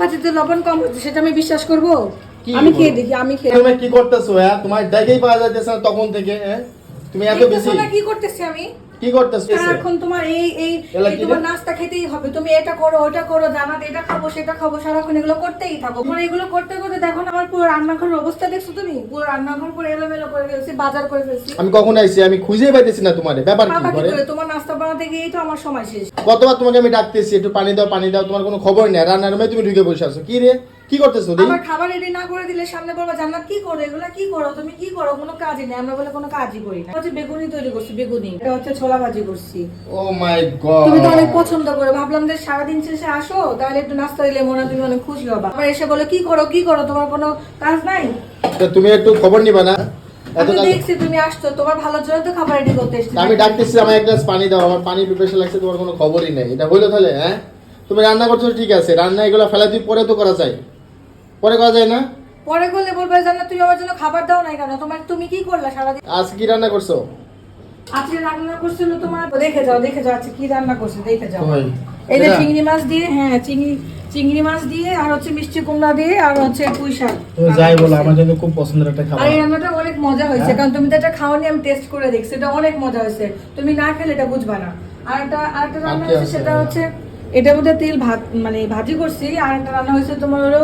পাচিতে লবণ কম হচ্ছে সেটা আমি বিশ্বাস করব? আমি খেয়ে দেখি আমি খেয়ে তুমি কি করতেছো হ্যাঁ? তোমার দেখেই পাওয়া যাইতেছে না তখন থেকে হ্যাঁ? তুমি এত বেশি কি করতেছি আমি? কি করতেছো? এখন তোমার এই এই তোমার নাস্তা খেতেই হবে তুমি এটা করো ওটা করো জানাতে এটা খাব সেটা খাব সারাক্ষণ এগুলো করতেই থাকো। তোমার এগুলো করতে করতে দেখো না আমার পুরো রান্নাঘরের অবস্থা দেখছ তুমি? পুরো রান্নাঘর পুরো এলোমেলো করে ফেলছি বাজার করে ফেলছি। আমি কখন আইছি? আমি খুঁজে পাইতেছি না তোমারে। ব্যাপার কি করে? তোমার নাস্তা বানাতে গিয়েই তো আমার সময় শেষ। কতবার তোমাকে আমি ডাকতেছি একটু পানি দাও পানি দাও তোমার কোনো খবর নেই। রান্নার রুমে তুমি ঢুকে বসে আছো। কি রে? কি করতেছো আমার খাবার রেডি না করে দিলে সামনে বলব জান্নাত কি করো? এগুলো কি করো? তুমি কি করো? কোনো কাজই নেই। আমরা বলে কোনো কাজই করি না। হচ্ছে বেগুনি তৈরি করছি বেগুনি। এটা হচ্ছে ছোলা ভাজি করছি। ও মাই গড তুমি তো অনেক পছন্দ করে। ভাবলাম যে সারাদিন শেষে আসো তাহলে একটু নাস্তা দিলে মনে হয় তুমি অনেক খুশি হবা। আবার এসে বলে কি করো? কি করো? তোমার কোনো কাজ নাই? তুমি একটু খবর নিবা না? আমি দেখছি তুমি আসছো তোমার ভালোর জন্য তো খাবার রেডি করতে এসেছি। আমি ডাকতেছি আমার এক গ্লাস পানি দাও আমার পানি প্রিপারেশন লাগছে তোমার কোনো খবরই নেই। এটা হইল তাহলে হ্যাঁ? তুমি রান্না করছ ঠিক আছে। রান্না এগুলো ফেলা তুই পরে তো করা যায়। পরে করা যায় না? পরে বললে বলবে জান্নাত তুমি আমার জন্য খাবার দাও নাই কেন? তোমার তুমি কি করলা সারাদিন? আজ কি রান্না করছ? আজকে রান্না করছিল তোমার দেখে যাও দেখে যাও আজকে কি রান্না করছে দেখে যাও। এই যে চিংড়ি মাছ দিয়ে হ্যাঁ চিংড়ি চিংড়ি মাছ দিয়ে আর হচ্ছে মিষ্টি কুমড়া দিয়ে আর হচ্ছে পুঁই শাক তুমি যাই বলো আমার জন্য খুব পছন্দের একটা খাবার আর এই রান্নাটা অনেক মজা হয়েছে হ্যাঁ? কারণ তুমি তো এটা খাওয়ানি আমি টেস্ট করে দেখছি এটা অনেক মজা হয়েছে তুমি না খেলে এটা বুঝবা না আর একটা আর একটা রান্না হয়েছে আছে? সেটা হচ্ছে এটার মধ্যে তেল ভাত মানে ভাজি করছি আর একটা রান্না হয়েছে তোমার হলো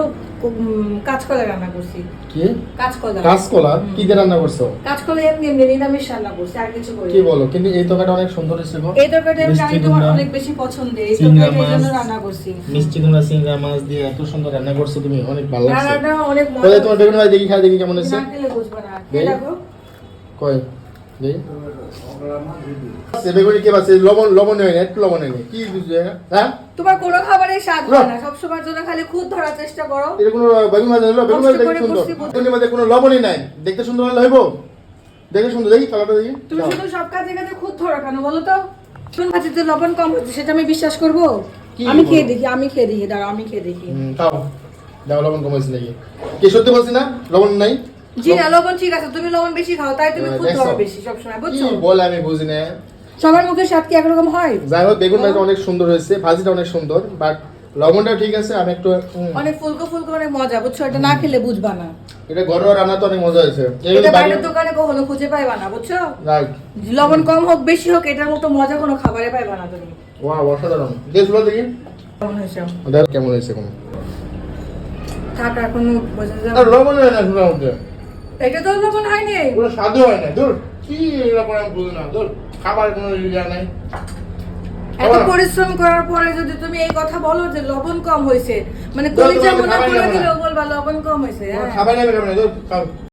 কাঁচকলা রান্না করছি। কি? কাঁচকলা। কাঁচকলা? কি দিয়ে রান্না করছ? কাঁচকলা এমনি এমনি নিরামিষ রান্না করছি আর কিছু করি কি বলো? কিন্তু এই তরকারিটা অনেক সুন্দর হয়েছে গো। এই তরকারিটা আমি তোমার অনেক বেশি পছন্দের এই জন্য রান্না করছি। মিষ্টি কুমড়া সিংড়া মাছ দিয়ে এত সুন্দর রান্না করছ তুমি অনেক ভালো লাগছে। রান্নাটা অনেক মজা তোমার বেগুন ভাই দেখি খাই দেখি কেমন হয়েছে। না খেলে বুঝবা না। দেখো। কই? লবণ লবণ হয় একটু লবণ কি বুঝলে তোমার কোনো খাবারের স্বাদ হয় না। সবসময়ের জন্য খালি খুদ ধরার চেষ্টা করো। এর কোনো বেগুন ভাজা হলো? বেগুন ভাজা দেখতে সুন্দর। করছি বলতে। কোনো লবণই নাই। দেখতে সুন্দর হলে হইব? দেখে সুন্দর। দেখি কালারটা দেখি। তুমি শুধু সব কাজে কাজে খুদ ধরো কেন বলো তো? লবণ কম হচ্ছে সেটা আমি বিশ্বাস করব? কি আমি খেয়ে দেখি আমি খেয়ে দেখি দাঁড়াও আমি খেয়ে দেখি। হুম, খাও। দাও লবণ কমাইছি নাকি? কি সত্যি বলছি না? লবণ নাই? জি লবণ। ঠিক আছে তুমি লবণ বেশি খাও তাই তুমি হ্যাঁ, খুদ ধরো বেশি সবসময় বুঝছ? বলে আমি বুঝি না। সবার মুখের স্বাদ কি একরকম হয়? যাই হোক বেগুন ভাজা অনেক সুন্দর হয়েছে ভাজিটা অনেক সুন্দর বাট লবণটা ঠিক আছে আমি একটু অনেক ফুলকো ফুলকো অনেক মজা বুঝছ? এটা না খেলে বুঝবা না। এটা ঘরোয়া রান্না তো অনেক মজা হয়েছে। এটা বাইরের দোকানে কখনো খুঁজে পাইবা না বুঝছ? রাইট লবণ কম হোক বেশি হোক এটার মতো মজা কোনো খাবারে পাইবা না তুমি। অসাধারণ। দেখি। কেমন হয়েছে? কেমন হয়েছে কোন থাক এখন বোঝা যাবে। লবণ হয় না এটা তো লবণ হয়নি। কোনো স্বাদও হয় না। দূর কি এরকম আমি বুঝি না। দূর খাবার কোনো ইয়া নাই। এত পরিশ্রম করার পরে যদি তুমি এই কথা বলো যে লবণ কম হয়েছে মানে কলিজা মনে করে দিলেও বলবা লবণ কম হয়েছে কোনো হ্যাঁ। খাবার দূর খাও।